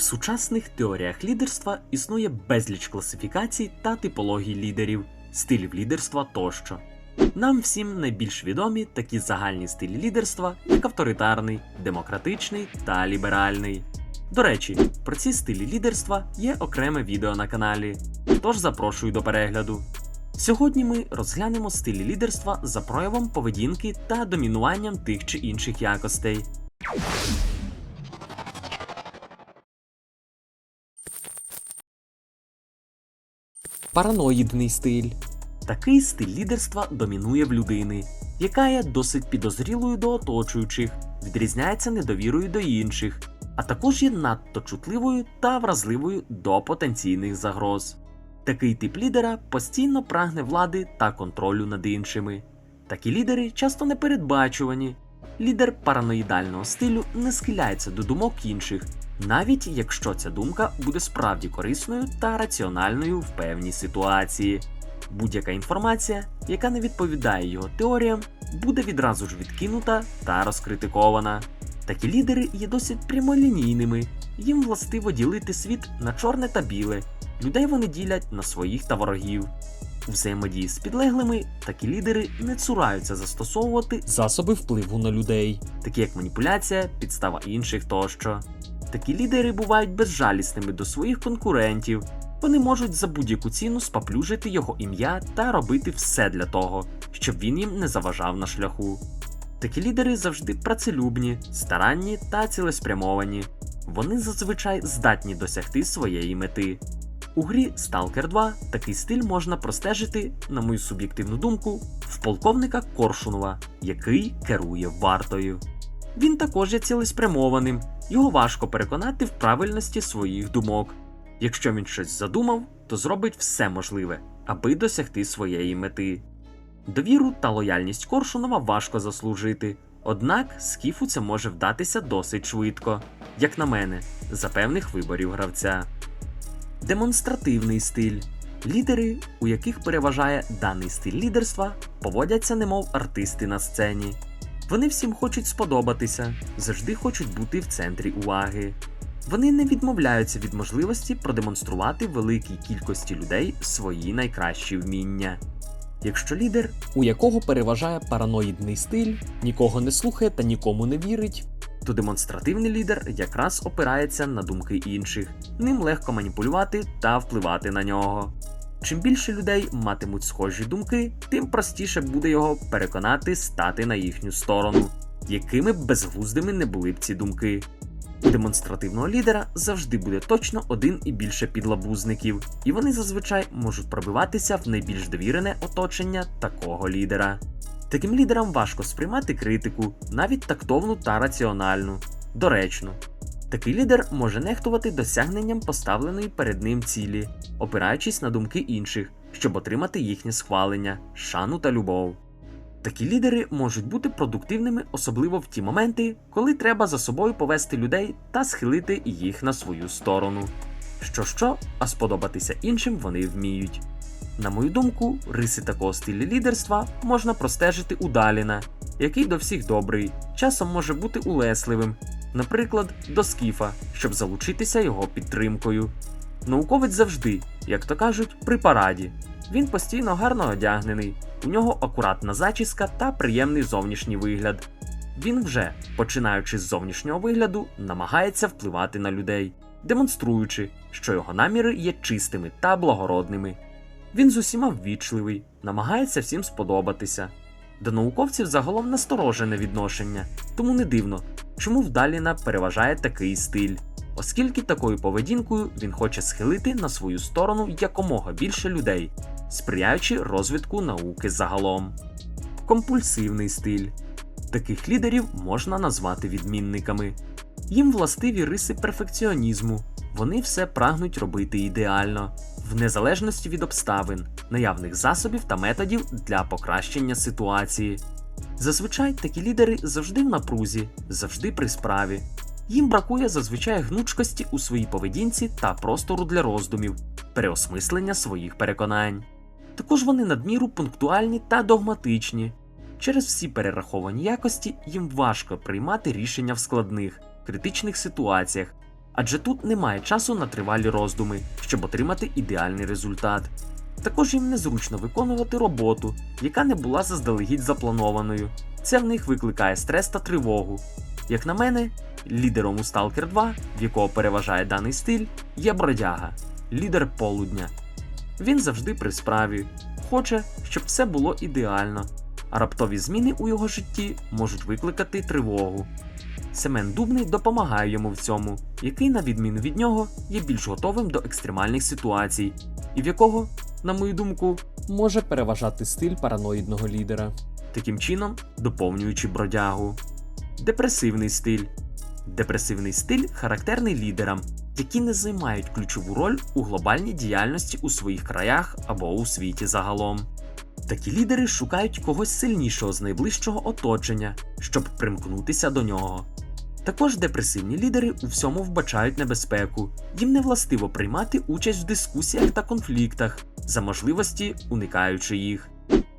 В сучасних теоріях лідерства існує безліч класифікацій та типологій лідерів, стилів лідерства тощо. Нам всім найбільш відомі такі загальні стилі лідерства, як авторитарний, демократичний та ліберальний. До речі, про ці стилі лідерства є окреме відео на каналі, тож запрошую до перегляду. Сьогодні ми розглянемо стилі лідерства за проявом поведінки та домінуванням тих чи інших якостей. Параноїдний стиль. Такий стиль лідерства домінує в людини, яка є досить підозрілою до оточуючих, відрізняється недовірою до інших, а також є надто чутливою та вразливою до потенційних загроз. Такий тип лідера постійно прагне влади та контролю над іншими. Такі лідери часто непередбачувані. Лідер параноїдального стилю не схиляється до думок інших, навіть якщо ця думка буде справді корисною та раціональною в певній ситуації. Будь-яка інформація, яка не відповідає його теоріям, буде відразу ж відкинута та розкритикована. Такі лідери є досить прямолінійними, їм властиво ділити світ на чорне та біле. Людей вони ділять на своїх та ворогів. У взаємодії з підлеглими такі лідери не цураються застосовувати засоби впливу на людей, такі як маніпуляція, підстава інших тощо. Такі лідери бувають безжалісними до своїх конкурентів. Вони можуть за будь-яку ціну спаплюжити його ім'я та робити все для того, щоб він їм не заважав на шляху. Такі лідери завжди працелюбні, старанні та цілеспрямовані. Вони зазвичай здатні досягти своєї мети. У грі Stalker 2 такий стиль можна простежити, на мою суб'єктивну думку, в полковника Коршунова, який керує вартою. Він також є цілеспрямованим, його важко переконати в правильності своїх думок. Якщо він щось задумав, то зробить все можливе, аби досягти своєї мети. Довіру та лояльність Коршунова важко заслужити, однак скіфу це може вдатися досить швидко, як на мене, за певних виборів гравця. Демонстративний стиль. Лідери, у яких переважає даний стиль лідерства, поводяться немов артисти на сцені. Вони всім хочуть сподобатися, завжди хочуть бути в центрі уваги. Вони не відмовляються від можливості продемонструвати великій кількості людей свої найкращі вміння. Якщо лідер, у якого переважає параноїдний стиль, нікого не слухає та нікому не вірить, то демонстративний лідер якраз опирається на думки інших, ним легко маніпулювати та впливати на нього. Чим більше людей матимуть схожі думки, тим простіше буде його переконати стати на їхню сторону, якими б безглуздими не були б ці думки. Демонстративного лідера завжди буде точно один і більше підлабузників, і вони зазвичай можуть пробиватися в найбільш довірене оточення такого лідера. Таким лідерам важко сприймати критику, навіть тактовну та раціональну, доречну. Такий лідер може нехтувати досягненням поставленої перед ним цілі, опираючись на думки інших, щоб отримати їхнє схвалення, шану та любов. Такі лідери можуть бути продуктивними, особливо в ті моменти, коли треба за собою повести людей та схилити їх на свою сторону. Що що, а сподобатися іншим вони вміють. На мою думку, риси такого стилю лідерства можна простежити у Даліна, який до всіх добрий, часом може бути улесливим, наприклад, до скіфа, щоб залучитися його підтримкою. Науковець завжди, як то кажуть, при параді. Він постійно гарно одягнений, у нього акуратна зачіска та приємний зовнішній вигляд. Він вже, починаючи з зовнішнього вигляду, намагається впливати на людей, демонструючи, що його наміри є чистими та благородними. Він з усіма ввічливий, намагається всім сподобатися. До науковців загалом насторожене відношення, тому не дивно, чому в Даліна переважає такий стиль, оскільки такою поведінкою він хоче схилити на свою сторону якомога більше людей, сприяючи розвитку науки загалом. Компульсивний стиль таких лідерів можна назвати відмінниками. Їм властиві риси перфекціонізму, вони все прагнуть робити ідеально, в незалежності від обставин, наявних засобів та методів для покращення ситуації. Зазвичай такі лідери завжди в напрузі, завжди при справі. Їм бракує зазвичай гнучкості у своїй поведінці та простору для роздумів, переосмислення своїх переконань. Також вони надміру пунктуальні та догматичні. Через всі перераховані якості їм важко приймати рішення в складних, критичних ситуаціях, Адже тут немає часу на тривалі роздуми, щоб отримати ідеальний результат. Також їм незручно виконувати роботу, яка не була заздалегідь запланованою. Це в них викликає стрес та тривогу. Як на мене, лідером у Stalker 2, в якого переважає даний стиль, є бродяга, лідер полудня. Він завжди при справі, хоче, щоб все було ідеально, а раптові зміни у його житті можуть викликати тривогу. Семен Дубний допомагає йому в цьому, який, на відміну від нього, є більш готовим до екстремальних ситуацій, і в якого, на мою думку, може переважати стиль параноїдного лідера. таким чином доповнюючи бродягу. Депресивний стиль. Депресивний стиль характерний лідерам, які не займають ключову роль у глобальній діяльності у своїх краях або у світі загалом. Такі лідери шукають когось сильнішого з найближчого оточення, щоб примкнутися до нього. Також депресивні лідери у всьому вбачають небезпеку, їм не властиво приймати участь в дискусіях та конфліктах, за можливості уникаючи їх.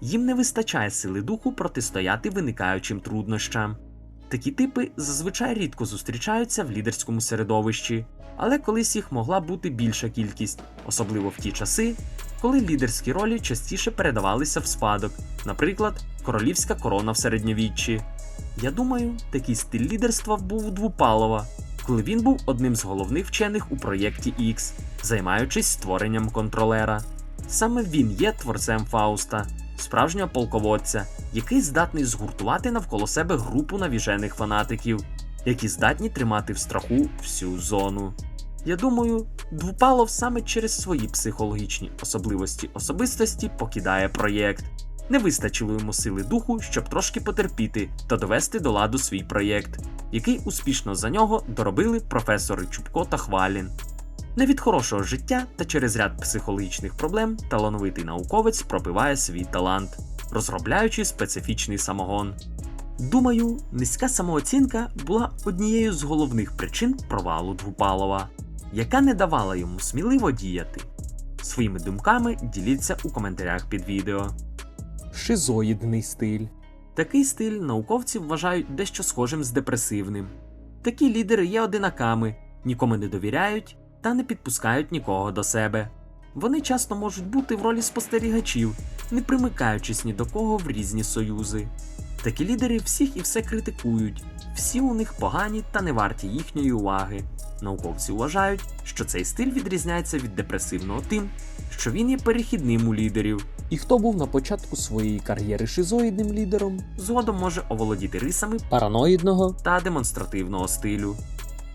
Їм не вистачає сили духу протистояти виникаючим труднощам. Такі типи зазвичай рідко зустрічаються в лідерському середовищі, але колись їх могла бути більша кількість, особливо в ті часи, коли лідерські ролі частіше передавалися в спадок, наприклад, королівська корона в середньовіччі. Я думаю, такий стиль лідерства був у Двупалова, коли він був одним з головних вчених у проєкті X, займаючись створенням контролера. Саме він є творцем Фауста, справжнього полководця, який здатний згуртувати навколо себе групу навіжених фанатиків, які здатні тримати в страху всю зону. Я думаю, Двупалов саме через свої психологічні особливості особистості покидає проєкт. Не вистачило йому сили духу, щоб трошки потерпіти та довести до ладу свій проєкт, який успішно за нього доробили професори Чубко та Хвалін. Не від хорошого життя та через ряд психологічних проблем талановитий науковець пробиває свій талант, розробляючи специфічний самогон. Думаю, низька самооцінка була однією з головних причин провалу Двупалова, яка не давала йому сміливо діяти. Своїми думками діліться у коментарях під відео. Шизоїдний стиль. Такий стиль науковці вважають дещо схожим з депресивним. Такі лідери є одинаками, нікому не довіряють та не підпускають нікого до себе. Вони часто можуть бути в ролі спостерігачів, не примикаючись ні до кого в різні союзи. Такі лідери всіх і все критикують, всі у них погані та не варті їхньої уваги. Науковці вважають, що цей стиль відрізняється від депресивного тим, що він є перехідним у лідерів, І хто був на початку своєї кар'єри шизоїдним лідером, згодом може оволодіти рисами параноїдного, та демонстративного стилю.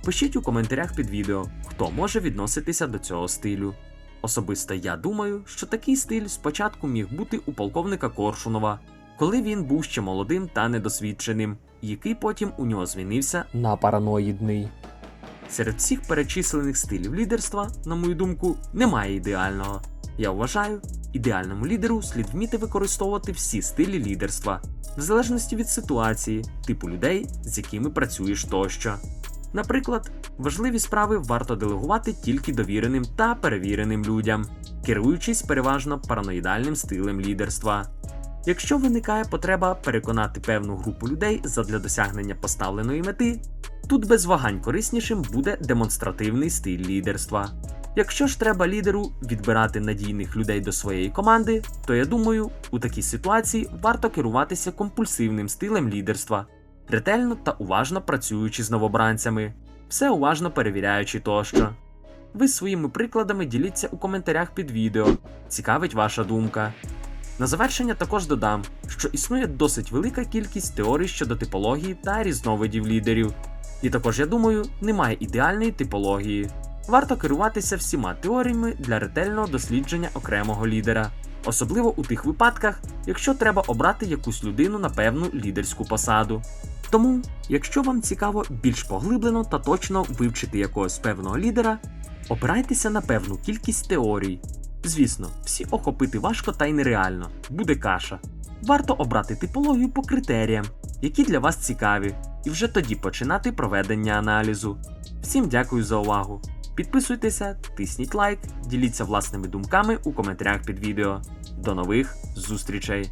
Пишіть у коментарях під відео, хто може відноситися до цього стилю. Особисто я думаю, що такий стиль спочатку міг бути у полковника Коршунова, коли він був ще молодим та недосвідченим, який потім у нього змінився. на параноїдний. Серед всіх перечислених стилів лідерства, на мою думку, немає ідеального. Я вважаю, ідеальному лідеру слід вміти використовувати всі стилі лідерства, в залежності від ситуації, типу людей, з якими працюєш тощо. Наприклад, важливі справи варто делегувати тільки довіреним та перевіреним людям, керуючись переважно параноїдальним стилем лідерства. Якщо виникає потреба переконати певну групу людей задля досягнення поставленої мети, тут без вагань кориснішим буде демонстративний стиль лідерства. Якщо ж треба лідеру відбирати надійних людей до своєї команди, то я думаю, у такій ситуації варто керуватися компульсивним стилем лідерства, ретельно та уважно працюючи з новобранцями, все уважно перевіряючи тощо. Ви своїми прикладами діліться у коментарях під відео, цікавить ваша думка. На завершення також додам, що існує досить велика кількість теорій щодо типології та різновидів лідерів. І також, я думаю, немає ідеальної типології. Варто керуватися всіма теоріями для ретельного дослідження окремого лідера, особливо у тих випадках, якщо треба обрати якусь людину на певну лідерську посаду. Тому, якщо вам цікаво більш поглиблено та точно вивчити якогось певного лідера, опирайтеся на певну кількість теорій. Звісно, всі охопити важко та й нереально, буде каша. Варто обрати типологію по критеріям, які для вас цікаві, і вже тоді починати проведення аналізу. Всім дякую за увагу. Підписуйтеся, тисніть лайк, діліться власними думками у коментарях під відео. До нових зустрічей!